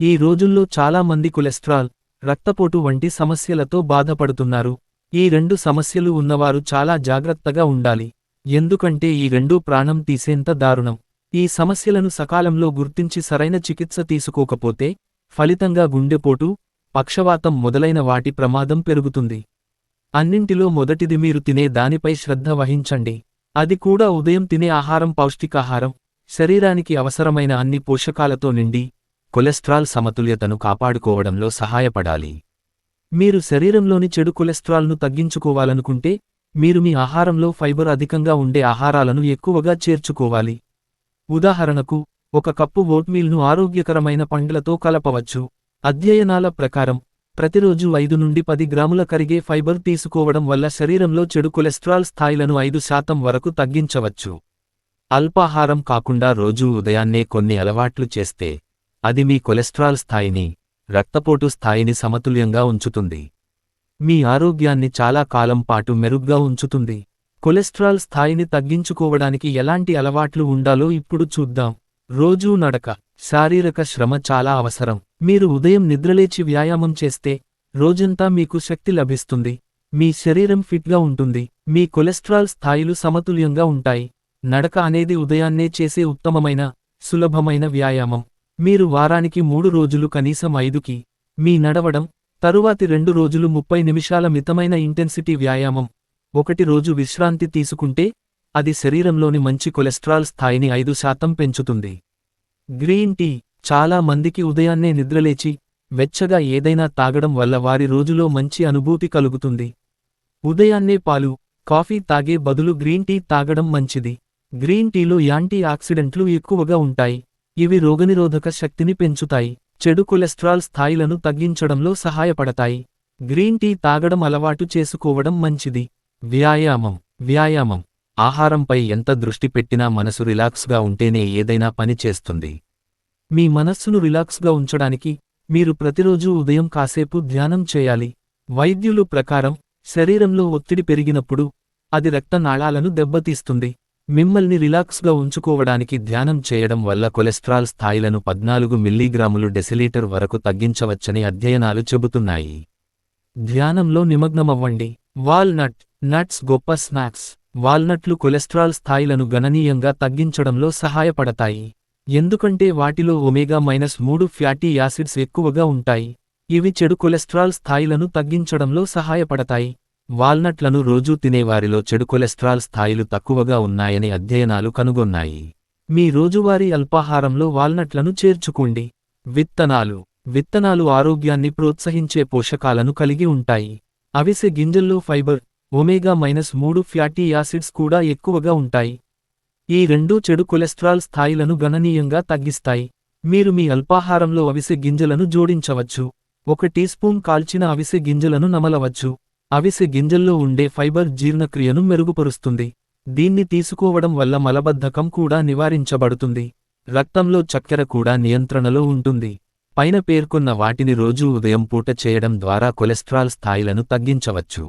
ఈ రోజుల్లో చాలా మంది కొలెస్ట్రాల్ రక్తపోటు వంటి సమస్యలతో బాధపడుతున్నారు. ఈ రెండు సమస్యలు ఉన్నవారు చాలా జాగ్రత్తగా ఉండాలి. ఎందుకంటే ఈ రెండూ ప్రాణం తీసేంత దారుణం. ఈ సమస్యలను సకాలంలో గుర్తించి సరైన చికిత్స తీసుకోకపోతే ఫలితంగా గుండెపోటు పక్షవాతం మొదలైన వాటి ప్రమాదం పెరుగుతుంది. అన్నింటిలో మొదటిది మీరు తినే దానిపై శ్రద్ధ వహించండి. అది కూడా ఉదయం తినే ఆహారం పౌష్టికాహారం శరీరానికి అవసరమైన అన్ని పోషకాలతో నిండి కొలెస్ట్రాల్ సమతుల్యతను కాపాడుకోవడంలో సహాయపడాలి. మీరు శరీరంలోని చెడు కొలెస్ట్రాల్ను తగ్గించుకోవాలనుకుంటే మీరు మీ ఆహారంలో ఫైబర్ అధికంగా ఉండే ఆహారాలను ఎక్కువగా చేర్చుకోవాలి. ఉదాహరణకు ఒక కప్పు ఓట్మీల్ను ఆరోగ్యకరమైన పండ్లతో కలపవచ్చు. అధ్యయనాల ప్రకారం ప్రతిరోజు ఐదు నుండి పది గ్రాముల కరిగే ఫైబర్ తీసుకోవడం వల్ల శరీరంలో చెడు కొలెస్ట్రాల్ స్థాయిలను ఐదు శాతం వరకు తగ్గించవచ్చు. అల్పాహారం కాకుండా రోజూ ఉదయాన్నే కొన్ని అలవాట్లు చేస్తే అది మీ కొలెస్ట్రాల్ స్థాయిని రక్తపోటు స్థాయిని సమతుల్యంగా ఉంచుతుంది. మీ ఆరోగ్యాన్ని చాలా కాలం పాటు మెరుగ్గా ఉంచుతుంది. కొలెస్ట్రాల్ స్థాయిని తగ్గించుకోవడానికి ఎలాంటి అలవాట్లు ఉండాలో ఇప్పుడు చూద్దాం. రోజూ నడక శారీరక శ్రమ చాలా అవసరం. మీరు ఉదయం నిద్రలేచి వ్యాయామం చేస్తే రోజంతా మీకు శక్తి లభిస్తుంది. మీ శరీరం ఫిట్గా ఉంటుంది. మీ కొలెస్ట్రాల్ స్థాయిలు సమతుల్యంగా ఉంటాయి. నడక అనేది ఉదయాన్నే చేసే ఉత్తమమైన సులభమైన వ్యాయామం. మీరు వారానికి మూడు రోజులు కనీసం ఐదుకి మీ నడవడం తరువాతి రెండు రోజులు ముప్పై నిమిషాల మితమైన ఇంటెన్సిటీ వ్యాయామం ఒకటి రోజు విశ్రాంతి తీసుకుంటే అది శరీరంలోని మంచి కొలెస్ట్రాల్ స్థాయిని ఐదు శాతం పెంచుతుంది. గ్రీన్ టీ చాలా మందికి ఉదయాన్నే నిద్రలేచి వెచ్చగా ఏదైనా తాగడం వల్ల వారి రోజులో మంచి అనుభూతి కలుగుతుంది. ఉదయాన్నే పాలు కాఫీ తాగే బదులు గ్రీన్ టీ తాగడం మంచిది. గ్రీన్ టీలో యాంటీ ఆక్సిడెంట్లు ఎక్కువగా ఉంటాయి. ఇవి రోగనిరోధక శక్తిని పెంచుతాయి. చెడు కొలెస్ట్రాల్ స్థాయిలను తగ్గించడంలో సహాయపడతాయి. గ్రీన్ టీ తాగడం అలవాటు చేసుకోవడం మంచిది. వ్యాయామం వ్యాయామం. ఆహారంపై ఎంత దృష్టి పెట్టినా మనసు రిలాక్స్గా ఉంటేనే ఏదైనా పని చేస్తుంది. మీ మనస్సును రిలాక్స్గా ఉంచడానికి మీరు ప్రతిరోజూ ఉదయం కాసేపు ధ్యానం చేయాలి. వైద్యులు ప్రకారం శరీరంలో ఒత్తిడి పెరిగినప్పుడు అది రక్తనాళాలను దెబ్బతీస్తుంది. మిమ్మల్ని రిలాక్స్గా ఉంచుకోవడానికి ధ్యానం చేయడం వల్ల కొలెస్ట్రాల్ స్థాయిలను పద్నాలుగు మిల్లీగ్రాములు డెసిలీటర్ వరకు తగ్గించవచ్చని అధ్యయనాలు చెబుతున్నాయి. ధ్యానంలో నిమగ్నమవ్వండి. వాల్నట్ నట్స్ గొప్ప స్నాక్స్. వాల్నట్లు కొలెస్ట్రాల్ స్థాయిలను గణనీయంగా తగ్గించడంలో సహాయపడతాయి. ఎందుకంటే వాటిలో ఒమేగా మైనస్ మూడు ఫ్యాటీ యాసిడ్స్ ఎక్కువగా ఉంటాయి. ఇవి చెడు కొలెస్ట్రాల్ స్థాయిలను తగ్గించడంలో సహాయపడతాయి. వాల్నట్లను రోజూ తినేవారిలో చెడు కొలెస్ట్రాల్ స్థాయిలు తక్కువగా ఉన్నాయని అధ్యయనాలు కనుగొన్నాయి. మీ రోజువారీ అల్పాహారంలో వాల్నట్లను చేర్చుకోండి. విత్తనాలు. విత్తనాలు ఆరోగ్యాన్ని ప్రోత్సహించే పోషకాలను కలిగి ఉంటాయి. అవిసె గింజల్లో ఫైబర్ ఒమేగా మైనస్ మూడు ఫ్యాటీ యాసిడ్స్ కూడా ఎక్కువగా ఉంటాయి. ఈ రెండూ చెడు కొలెస్ట్రాల్ స్థాయిలను గణనీయంగా తగ్గిస్తాయి. మీరు మీ అల్పాహారంలో అవిసె గింజలను జోడించవచ్చు. ఒక టీ స్పూన్ కాల్చిన అవిసె గింజలను నమలవచ్చు. అవిసె గింజల్లో ఉండే ఫైబర్ జీర్ణక్రియను మెరుగుపరుస్తుంది. దీన్ని తీసుకోవడం వల్ల మలబద్ధకం కూడా నివారించబడుతుంది. రక్తంలో చక్కెర కూడా నియంత్రణలో ఉంటుంది. పైన పేర్కొన్న వాటిని రోజూ ఉదయం పూట చేయడం ద్వారా కొలెస్ట్రాల్ స్థాయిలను తగ్గించవచ్చు.